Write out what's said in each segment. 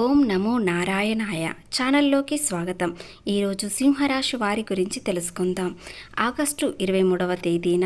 ఓం నమో నారాయణాయ ఛానల్లోకి స్వాగతం. ఈరోజు సింహరాశి వారి గురించి తెలుసుకుందాం. ఆగస్టు ఇరవై మూడవ తేదీన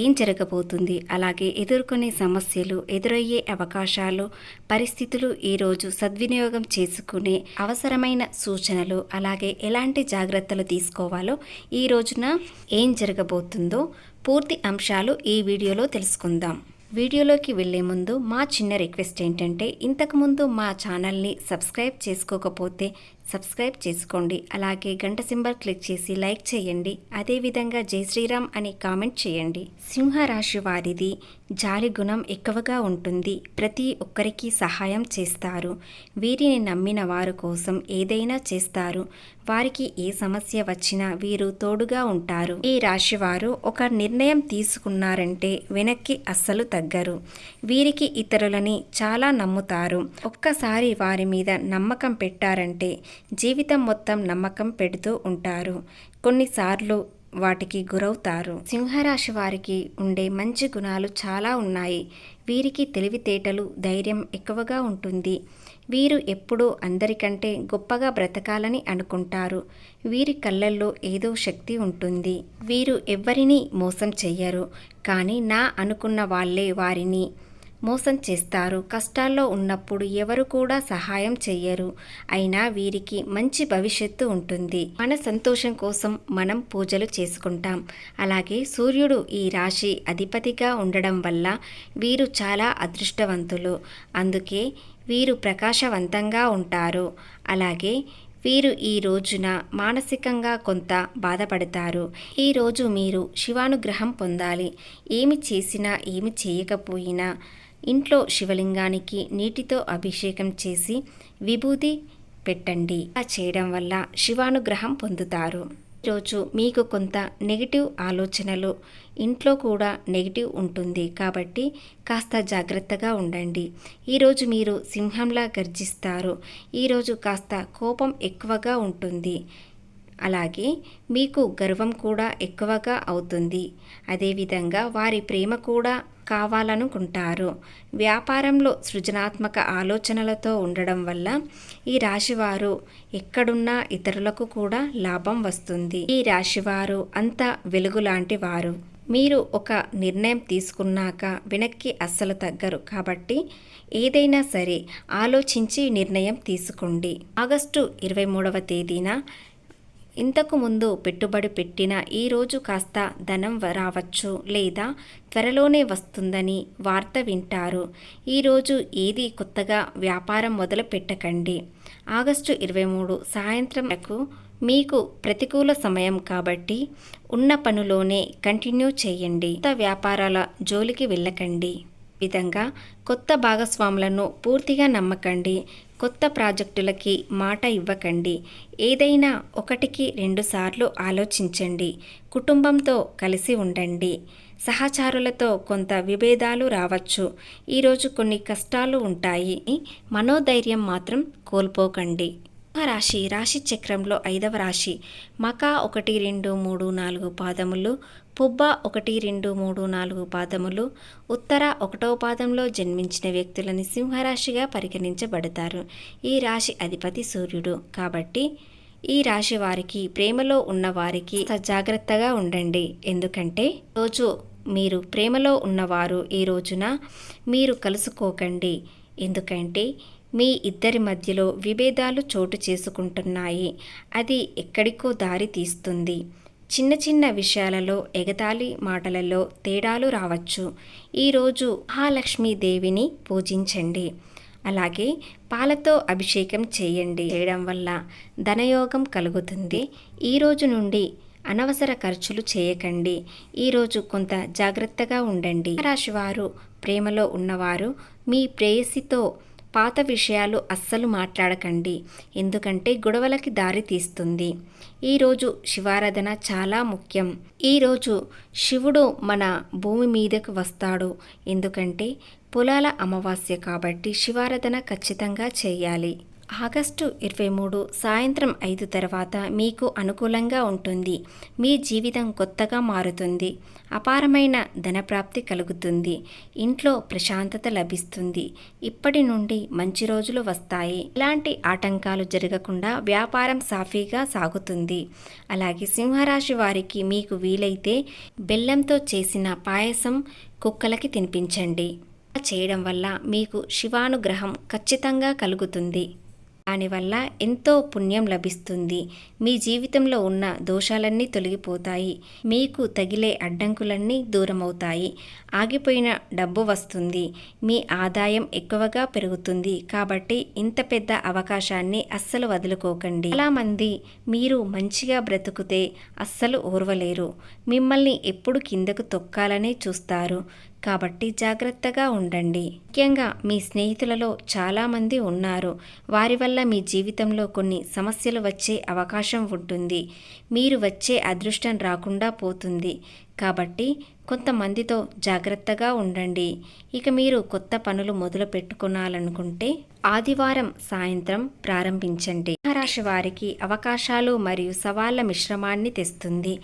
ఏం జరగబోతుంది? అలాగే ఎదుర్కొనే సమస్యలు ఎదురయ్యే అవకాశాలు పరిస్థితులు ఈరోజు సద్వినియోగం చేసుకునే అవసరమైన సూచనలు అలాగే ఎలాంటి జాగ్రత్తలు తీసుకోవాలో ఈ రోజున ఏం జరగబోతుందో పూర్తి అంశాలు ఈ వీడియోలో తెలుసుకుందాం. వీడియోలోకి వెళ్ళే ముందు మా చిన్న రిక్వెస్ట్ ఏంటంటే ఇంతకుముందు మా ఛానల్ని సబ్స్క్రైబ్ చేసుకోకపోతే సబ్స్క్రైబ్ చేసుకోండి. అలాగే గంట సింబల్ క్లిక్ చేసి లైక్ చేయండి. అదేవిధంగా జై శ్రీరామ్ అని కామెంట్ చేయండి. సింహరాశి వారిది జాలి గుణం ఎక్కువగా ఉంటుంది. ప్రతి ఒక్కరికి సహాయం చేస్తారు. వీరిని నమ్మిన వారు కోసం ఏదైనా చేస్తారు. వారికి ఏ సమస్య వచ్చినా వీరు తోడుగా ఉంటారు. ఈ రాశి వారు ఒక నిర్ణయం తీసుకున్నారంటే వెనక్కి అస్సలు తగ్గరు. వీరికి ఇతరులని చాలా నమ్ముతారు. ఒక్కసారి వారి మీద నమ్మకం పెట్టారంటే జీవితం మొత్తం నమ్మకం పెడుతూ ఉంటారు. కొన్నిసార్లు వాటికి గురవుతారు. సింహరాశి వారికి ఉండే మంచి గుణాలు చాలా ఉన్నాయి. వీరికి తెలివితేటలు ధైర్యం ఎక్కువగా ఉంటుంది. వీరు ఎప్పుడూ అందరికంటే గొప్పగా బ్రతకాలని అనుకుంటారు. వీరి కళ్ళల్లో ఏదో శక్తి ఉంటుంది. వీరు ఎవ్వరినీ మోసం చెయ్యరు. కానీ నా అనుకున్న వాళ్ళే వారిని మోసం చేస్తారు. కష్టాల్లో ఉన్నప్పుడు ఎవరు కూడా సహాయం చెయ్యరు. అయినా వీరికి మంచి భవిష్యత్తు ఉంటుంది. మన సంతోషం కోసం మనం పూజలు చేసుకుంటాం. అలాగే సూర్యుడు ఈ రాశి అధిపతిగా ఉండడం వల్ల వీరు చాలా అదృష్టవంతులు. అందుకే వీరు ప్రకాశవంతంగా ఉంటారు. అలాగే వీరు ఈ రోజున మానసికంగా కొంత బాధపడతారు. ఈరోజు మీరు శివానుగ్రహం పొందాలి. ఏమి చేసినా ఏమి చేయకపోయినా ఇంట్లో శివలింగానికి నీటితో అభిషేకం చేసి విభూది పెట్టండి. అలా చేయడం వల్ల శివానుగ్రహం పొందుతారు. ఈరోజు మీకు కొంత నెగిటివ్ ఆలోచనలు ఇంట్లో కూడా నెగిటివ్ ఉంటుంది కాబట్టి కాస్త జాగ్రత్తగా ఉండండి. ఈరోజు మీరు సింహంలా గర్జిస్తారు. ఈరోజు కాస్త కోపం ఎక్కువగా ఉంటుంది. అలాగే మీకు గర్వం కూడా ఎక్కువగా అవుతుంది. అదేవిధంగా వారి ప్రేమ కూడా కావాలనుకుంటారు. వ్యాపారంలో సృజనాత్మక ఆలోచనలతో ఉండడం వల్ల ఈ రాశివారు ఎక్కడున్నా ఇతరులకు కూడా లాభం వస్తుంది. ఈ రాశివారు అంత వెలుగు లాంటి వారు. మీరు ఒక నిర్ణయం తీసుకున్నాక వెనక్కి అస్సలు తగ్గరు కాబట్టి ఏదైనా సరే ఆలోచించి నిర్ణయం తీసుకోండి. ఆగస్టు ఇరవై మూడవ తేదీన ఇంతకు ముందు పెట్టుబడి పెట్టిన ఈరోజు కాస్త ధనం రావచ్చు లేదా త్వరలోనే వస్తుందని వార్త వింటారు. ఈరోజు ఏది కొత్తగా వ్యాపారం మొదలు పెట్టకండి. ఆగస్టు ఇరవై మూడు సాయంత్రంకు మీకు ప్రతికూల సమయం కాబట్టి ఉన్న పనులోనే కంటిన్యూ చేయండి. కొత్త వ్యాపారాల జోలికి వెళ్ళకండి. విధంగా కొత్త భాగస్వాములను పూర్తిగా నమ్మకండి. కొత్త ప్రాజెక్టులకి మాట ఇవ్వకండి. ఏదైనా ఒకటికి రెండుసార్లు ఆలోచించండి. కుటుంబంతో కలిసి ఉండండి. సహచారులతో కొంత విభేదాలు రావచ్చు. ఈరోజు కొన్ని కష్టాలు ఉంటాయి. మనోధైర్యం మాత్రం కోల్పోకండి. రాశి రాశి చక్రంలో ఐదవ రాశి. మకా ఒకటి రెండు మూడు నాలుగు పాదములు పుబ్బ ఒకటి రెండు మూడు నాలుగు పాదములు. ఉత్తర ఒకటవ పాదంలో జన్మించిన వ్యక్తులని సింహరాశిగా పరిగణించబడతారు. ఈ రాశి అధిపతి సూర్యుడు. కాబట్టి ఈ రాశి వారికి ప్రేమలో ఉన్న వారికి జాగ్రత్తగా ఉండండి. ఎందుకంటే రోజు మీరు ప్రేమలో ఉన్నవారు ఈ రోజున మీరు కలుసుకోకండి. ఎందుకంటే మీ ఇద్దరి మధ్యలో విభేదాలు చోటు చేసుకుంటున్నాయి. అది ఎక్కడికో దారి తీస్తుంది. చిన్న చిన్న విషయాలలో ఎగతాళి మాటలలో తేడాలు రావచ్చు. ఈరోజు మహాలక్ష్మీదేవిని పూజించండి. అలాగే పాలతో అభిషేకం చేయండి. చేయడం వల్ల ధనయోగం కలుగుతుంది. ఈరోజు నుండి అనవసర ఖర్చులు చేయకండి. ఈరోజు కొంత జాగ్రత్తగా ఉండండి. రాశివారు ప్రేమలో ఉన్నవారు మీ ప్రేయసితో పాత విషయాలు అస్సలు మాట్లాడకండి. ఎందుకంటే గొడవలకి దారి తీస్తుంది. ఈరోజు శివారాధన చాలా ముఖ్యం. ఈరోజు శివుడు మన భూమి మీదకు వస్తాడు. ఎందుకంటే పొలాల అమావాస్య కాబట్టి శివారాధన ఖచ్చితంగా చేయాలి. ఆగస్టు ఇరవై మూడు సాయంత్రం ఐదు తర్వాత మీకు అనుకూలంగా ఉంటుంది. మీ జీవితం కొత్తగా మారుతుంది. అపారమైన ధనప్రాప్తి కలుగుతుంది. ఇంట్లో ప్రశాంతత లభిస్తుంది. ఇప్పటి నుండి మంచి రోజులు వస్తాయి. ఇలాంటి ఆటంకాలు జరగకుండా వ్యాపారం సాఫీగా సాగుతుంది. అలాగే సింహరాశి వారికి మీకు వీలైతే బెల్లంతో చేసిన పాయసం కుక్కలకి తినిపించండి. చేయడం వల్ల మీకు శివానుగ్రహం ఖచ్చితంగా కలుగుతుంది. దానివల్ల ఎంతో పుణ్యం లభిస్తుంది. మీ జీవితంలో ఉన్న దోషాలన్నీ తొలగిపోతాయి. మీకు తగిలే అడ్డంకులన్నీ దూరమవుతాయి. ఆగిపోయిన డబ్బు వస్తుంది. మీ ఆదాయం ఎక్కువగా పెరుగుతుంది. కాబట్టి ఇంత పెద్ద అవకాశాన్ని అస్సలు వదులుకోకండి. చాలామంది మీరు మంచిగా బ్రతుకుతే అస్సలు ఓర్వలేరు. మిమ్మల్ని ఎప్పుడు కిందకు తొక్కాలనే చూస్తారు. కాబట్టి జాగ్రత్తగా ఉండండి. ముఖ్యంగా మీ స్నేహితులలో చాలామంది ఉన్నారు. వారి వల్ల మీ జీవితంలో కొన్ని సమస్యలు వచ్చే అవకాశం ఉంటుంది. మీరు వచ్చే అదృష్టం రాకుండా పోతుంది. కాబట్టి కొంతమందితో జాగ్రత్తగా ఉండండి. ఇక మీరు కొత్త పనులు మొదలు పెట్టుకోవాలనుకుంటే ఆదివారం సాయంత్రం ప్రారంభించండి. మహారాశి వారికి అవకాశాలు మరియు సవాళ్ళ మిశ్రమాన్ని తెస్తుంది.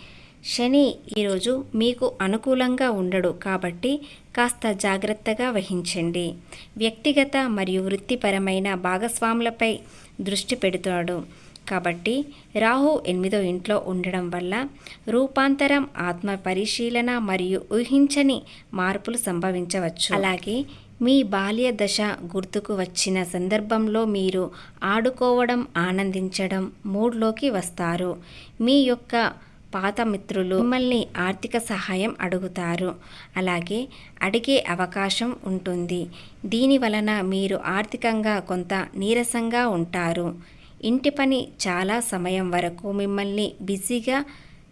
శని ఈరోజు మీకు అనుకూలంగా ఉండడు కాబట్టి కాస్త జాగ్రత్తగా వహించండి. వ్యక్తిగత మరియు వృత్తిపరమైన భాగస్వాములపై దృష్టి పెడతాడు కాబట్టి రాహు ఎనిమిదో ఇంట్లో ఉండడం వల్ల రూపాంతరం ఆత్మ పరిశీలన మరియు ఊహించని మార్పులు సంభవించవచ్చు. అలాగే మీ బాల్య దశ గుర్తుకు వచ్చిన సందర్భంలో మీరు ఆడుకోవడం ఆనందించడం మూడ్లోకి వస్తారు. మీ యొక్క పాత మిత్రులు మిమ్మల్ని ఆర్థిక సహాయం అడుగుతారు. అలాగే అడిగే అవకాశం ఉంటుంది. దీని వలన మీరు ఆర్థికంగా కొంత నీరసంగా ఉంటారు. ఇంటి పని చాలా సమయం వరకు మిమ్మల్ని బిజీగా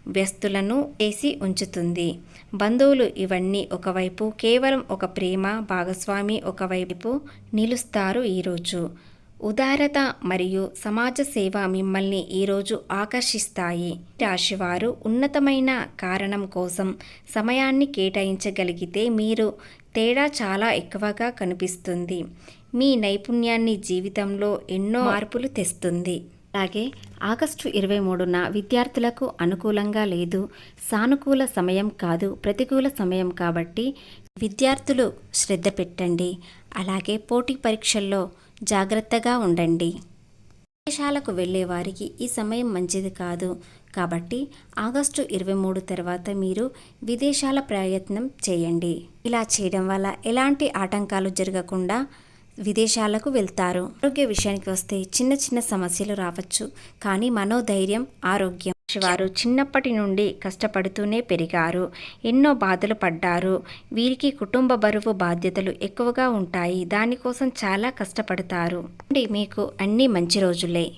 వ్యస్తులను వేసి ఉంచుతుంది. బంధువులు ఇవన్నీ ఒకవైపు కేవలం ఒక ప్రేమ భాగస్వామి ఒకవైపు నిలుస్తారు ఈరోజు. ఉదారత మరియు సమాజ సేవ మిమ్మల్ని ఈరోజు ఆకర్షిస్తాయి. రాశివారు ఉన్నతమైన కారణం కోసం సమయాన్ని కేటాయించగలిగితే మీరు తేడా చాలా ఎక్కువగా కనిపిస్తుంది. మీ నైపుణ్యాన్ని జీవితంలో ఎన్నో మార్పులు తెస్తుంది. అలాగే ఆగస్టు ఇరవై మూడున విద్యార్థులకు అనుకూలంగా లేదు. సానుకూల సమయం కాదు ప్రతికూల సమయం కాబట్టి విద్యార్థులు శ్రద్ధ పెట్టండి. అలాగే పోటీ పరీక్షల్లో జాగ్రత్తగా ఉండండి. విదేశాలకు వెళ్ళే వారికి ఈ సమయం మంచిది కాదు. కాబట్టి ఆగస్టు ఇరవై మూడు తర్వాత మీరు విదేశాల ప్రయత్నం చేయండి. ఇలా చేయడం వల్ల ఎలాంటి ఆటంకాలు జరగకుండా విదేశాలకు వెళ్తారు. ఆరోగ్య విషయానికి వస్తే చిన్న చిన్న సమస్యలు రావచ్చు. కానీ మనోధైర్యం ఆరోగ్యం వారు చిన్నప్పటి నుండి కష్టపడుతూనే పెరిగారు. ఎన్నో బాధలు పడ్డారు. వీరికి కుటుంబ బరువు బాధ్యతలు ఎక్కువగా ఉంటాయి. దానికోసం చాలా కష్టపడతారు. మీకు అన్ని మంచి రోజులే.